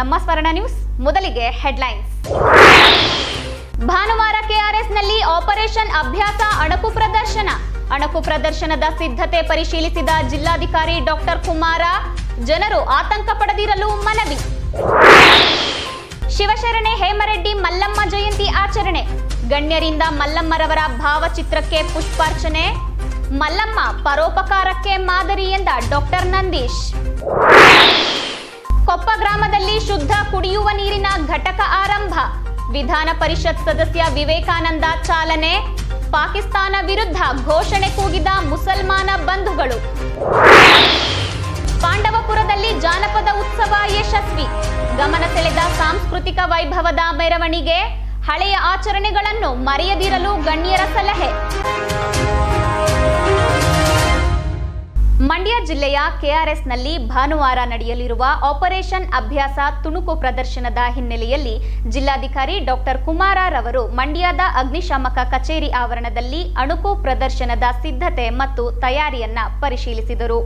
ನಮ್ಮ ಸ್ವರ್ಣ ನ್ಯೂಸ್ ಮೊದಲಿಗೆ ಹೆಡ್ಲೈನ್ಸ್. ಭಾನುವಾರ ಕೆಆರ್ಎಸ್ನಲ್ಲಿ ಆಪರೇಷನ್ ಅಭ್ಯಾಸ ಅಣಕು ಪ್ರದರ್ಶನ. ಅಣಕು ಪ್ರದರ್ಶನದ ಸಿದ್ಧತೆ ಪರಿಶೀಲಿಸಿದ ಜಿಲ್ಲಾಧಿಕಾರಿ ಡಾಕ್ಟರ್ ಕುಮಾರ, ಜನರು ಆತಂಕ ಪಡೆದಿರಲು ಮನವಿ. ಶಿವಶರಣೆ ಹೇಮರೆಡ್ಡಿ ಮಲ್ಲಮ್ಮ ಜಯಂತಿ ಆಚರಣೆ. ಗಣ್ಯರಿಂದ ಮಲ್ಲಮ್ಮರವರ ಭಾವಚಿತ್ರಕ್ಕೆ ಪುಷ್ಪಾರ್ಚನೆ. ಮಲ್ಲಮ್ಮ ಪರೋಪಕಾರಕ್ಕೆ ಮಾದರಿ ಎಂದ ಡಾಕ್ಟರ್ ನಂದೀಶ್. ಕೊಪ್ಪ ಗ್ರಾಮದಲ್ಲಿ ಶುದ್ಧ ಕುಡಿಯುವ ನೀರಿನ ಘಟಕ ಆರಂಭ. ವಿಧಾನ ಪರಿಷತ್ ಸದಸ್ಯ ವಿವೇಕಾನಂದ ಚಾಲನೆ. ಪಾಕಿಸ್ತಾನ ವಿರುದ್ಧ ಘೋಷಣೆ ಕೂಗಿದ ಮುಸಲ್ಮಾನ ಬಂಧುಗಳು. ಪಾಂಡವಪುರದಲ್ಲಿ ಜಾನಪದ ಉತ್ಸವ ಯಶಸ್ವಿ. ಗಮನ ಸೆಳೆದ ಸಾಂಸ್ಕೃತಿಕ ವೈಭವದ ಮೆರವಣಿಗೆ. ಹಳೆಯ ಆಚರಣೆಗಳನ್ನು ಮರೆಯದಿರಲು ಗಣ್ಯರ ಸಲಹೆ. ಮಂಡ್ಯ ಜಿಲ್ಲೆಯ ಕೆಆರ್ಎಸ್ನಲ್ಲಿ ಭಾನುವಾರ ನಡೆಯಲಿರುವ ಆಪರೇಷನ್ ಅಭ್ಯಾಸ ತುಣುಕು ಪ್ರದರ್ಶನದ ಹಿನ್ನೆಲೆಯಲ್ಲಿ ಜಿಲ್ಲಾಧಿಕಾರಿ ಡಾಕ್ಟರ್ ಕುಮಾರರವರು ಮಂಡ್ಯದ ಅಗ್ನಿಶಾಮಕ ಕಚೇರಿ ಆವರಣದಲ್ಲಿ ಅಣುಕು ಪ್ರದರ್ಶನದ ಸಿದ್ಧತೆ ಮತ್ತು ತಯಾರಿಯನ್ನ ಪರಿಶೀಲಿಸಿದರು.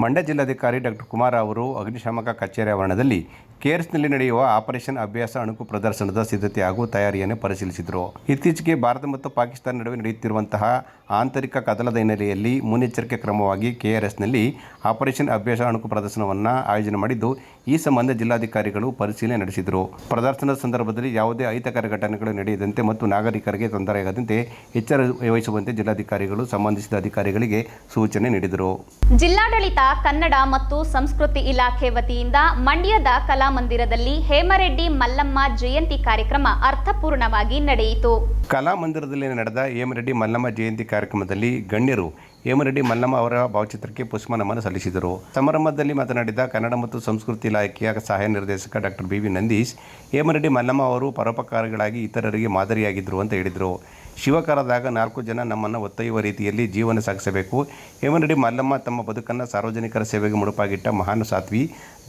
ಮಂಡ್ಯ ಜಿಲ್ಲಾಧಿಕಾರಿ ಡಾಕ್ಟರ್ ಕುಮಾರ ಅವರು ಅಗ್ನಿಶಾಮಕ ಕಚೇರಿ ಆವರಣದಲ್ಲಿ ಕೇರ್ಸ್ನಲ್ಲಿ ನಡೆಯುವ ಆಪರೇಷನ್ ಅಭ್ಯಾಸ ಅಣುಕು ಪ್ರದರ್ಶನದ ಸಿದ್ಧತೆ ಹಾಗೂ ತಯಾರಿಯನ್ನು ಪರಿಶೀಲಿಸಿದರು. ಇತ್ತೀಚೆಗೆ ಭಾರತ ಮತ್ತು ಪಾಕಿಸ್ತಾನ ನಡುವೆ ನಡೆಯುತ್ತಿರುವಂತಹ ಆಂತರಿಕ ಕದಲದ ಹಿನ್ನೆಲೆಯಲ್ಲಿ ಮುನ್ನೆಚ್ಚರಿಕೆ ಕ್ರಮವಾಗಿ ಕೆಆರ್ಎಸ್ನಲ್ಲಿ ಆಪರೇಷನ್ ಅಭ್ಯಾಸ ಅಣುಕು ಪ್ರದರ್ಶನವನ್ನು ಆಯೋಜನೆ ಮಾಡಿದ್ದು, ಈ ಸಂಬಂಧ ಜಿಲ್ಲಾಧಿಕಾರಿಗಳು ಪರಿಶೀಲನೆ ನಡೆಸಿದರು. ಪ್ರದರ್ಶನದ ಸಂದರ್ಭದಲ್ಲಿ ಯಾವುದೇ ಅಹಿತಕರ ಘಟನೆಗಳು ನಡೆಯದಂತೆ ಮತ್ತು ನಾಗರಿಕರಿಗೆ ತೊಂದರೆಯಾಗದಂತೆ ಎಚ್ಚರ ವಹಿಸುವಂತೆ ಜಿಲ್ಲಾಧಿಕಾರಿಗಳು ಸಂಬಂಧಿಸಿದ ಅಧಿಕಾರಿಗಳಿಗೆ ಸೂಚನೆ ನೀಡಿದರು. ಜಿಲ್ಲಾಡಳಿತ, ಕನ್ನಡ ಮತ್ತು ಸಂಸ್ಕೃತಿ ಇಲಾಖೆ ವತಿಯಿಂದ ಮಂಡ್ಯದ ಕಲಾಮಂದಿರದಲ್ಲಿ ಹೇಮರೆಡ್ಡಿ ಮಲ್ಲಮ್ಮ ಜಯಂತಿ ಕಾರ್ಯಕ್ರಮ ಅರ್ಥಪೂರ್ಣವಾಗಿ ನಡೆಯಿತು. ಕಲಾಮಂದಿರದಲ್ಲಿ ನಡೆದ ಹೇಮರೆಡ್ಡಿ ಮಲ್ಲಮ್ಮ ಜಯಂತಿ ಕಾರ್ಯಕ್ರಮದಲ್ಲಿ ಗಣ್ಯರು ಹೇಮರೆಡ್ಡಿ ಮಲ್ಲಮ್ಮ ಅವರ ಭಾವಚಿತ್ರಕ್ಕೆ ಪುಷ್ಪ ನಮನ ಸಲ್ಲಿಸಿದರು. ಸಮಾರಂಭದಲ್ಲಿ ಮಾತನಾಡಿದ ಕನ್ನಡ ಮತ್ತು ಸಂಸ್ಕೃತಿ ಇಲಾಖೆಯ ಸಹಾಯ ನಿರ್ದೇಶಕ doctor B V Nandish, Hemareddy Mallamma ಅವರು ಪರೋಪಕಾರಿಗಳಾಗಿ ಇತರರಿಗೆ ಮಾದರಿಯಾಗಿದ್ದರು ಅಂತ ಹೇಳಿದರು. ಶಿವಕರದಾಗ ನಾಲ್ಕು ಜನ ನಮ್ಮನ್ನು ಒತ್ತೊಯ್ಯುವ ರೀತಿಯಲ್ಲಿ ಜೀವನ ಸಾಗಿಸಬೇಕು. ಹೇಮನಡಿ ಮಲ್ಲಮ್ಮ ತಮ್ಮ ಬದುಕನ್ನು ಸಾರ್ವಜನಿಕರ ಸೇವೆಗೆ ಮುಡುಪಾಗಿಟ್ಟ ಮಹಾನ್ ಸಾತ್ವಿ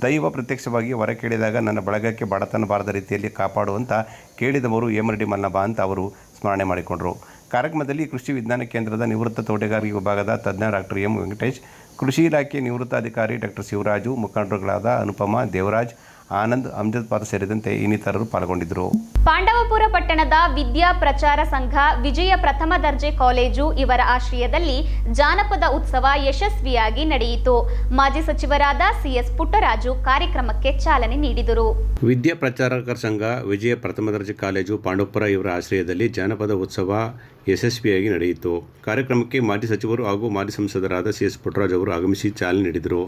ದೈವ ಪ್ರತ್ಯಕ್ಷವಾಗಿ ಹೊರ ಕೇಳಿದಾಗ ನನ್ನ ಬಳಗಕ್ಕೆ ಬಡತನ ಬಾರದ ರೀತಿಯಲ್ಲಿ ಕಾಪಾಡುವಂಥ ಕೇಳಿದವರು ಹೇಮರಡಿ ಮಲ್ಲಮ್ಮ ಅಂತ ಅವರು ಸ್ಮರಣೆ ಮಾಡಿಕೊಂಡರು. ಕಾರ್ಯಕ್ರಮದಲ್ಲಿ ಕೃಷಿ ವಿಜ್ಞಾನ ಕೇಂದ್ರದ ನಿವೃತ್ತ ತೋಟಗಾರಿಕೆ ವಿಭಾಗದ ತಜ್ಞ ಡಾಕ್ಟರ್ ಎಂ ವೆಂಕಟೇಶ್, ಕೃಷಿ ಇಲಾಖೆ ನಿವೃತ್ತ ಅಧಿಕಾರಿ ಡಾಕ್ಟರ್ ಶಿವರಾಜು, ಮುಖಂಡರುಗಳಾದ ಅನುಪಮ, ದೇವರಾಜ್ ಆನಂದ್ ಅಮ್ಜದ್ ಪಾತ್ರ ಸೇರಿದಂತೆ ಇನ್ನಿತರರು ಪಾಲ್ಗೊಂಡಿದ್ದರು. ಪಾಂಡವಪುರ ಪಟ್ಟಣದ ವಿದ್ಯಾ ಪ್ರಚಾರ ಸಂಘ ವಿಜಯ ಪ್ರಥಮ ದರ್ಜೆ ಕಾಲೇಜು ಇವರ ಆಶ್ರಯದಲ್ಲಿ ಜಾನಪದ ಉತ್ಸವ ಯಶಸ್ವಿಯಾಗಿ ನಡೆಯಿತು. ಮಾಜಿ ಸಚಿವರಾದ ಸಿಎಸ್ ಪುಟ್ಟರಾಜು ಕಾರ್ಯಕ್ರಮಕ್ಕೆ ಚಾಲನೆ ನೀಡಿದರು. ವಿದ್ಯಾ ಪ್ರಚಾರಕರ ಸಂಘ ವಿಜಯ ಪ್ರಥಮ ದರ್ಜೆ ಕಾಲೇಜು ಪಾಂಡವಪುರ ಇವರ ಆಶ್ರಯದಲ್ಲಿ ಜಾನಪದ ಉತ್ಸವ ಯಶಸ್ವಿಯಾಗಿ ನಡೆಯಿತು. ಕಾರ್ಯಕ್ರಮಕ್ಕೆ ಮಾಜಿ ಸಚಿವರು ಹಾಗೂ ಮಾಜಿ ಸಂಸದರಾದ ಸಿ ಎಸ್ ಪುಟ್ಟರಾಜ್ ಅವರು ಆಗಮಿಸಿ ಚಾಲನೆ ನೀಡಿದರು.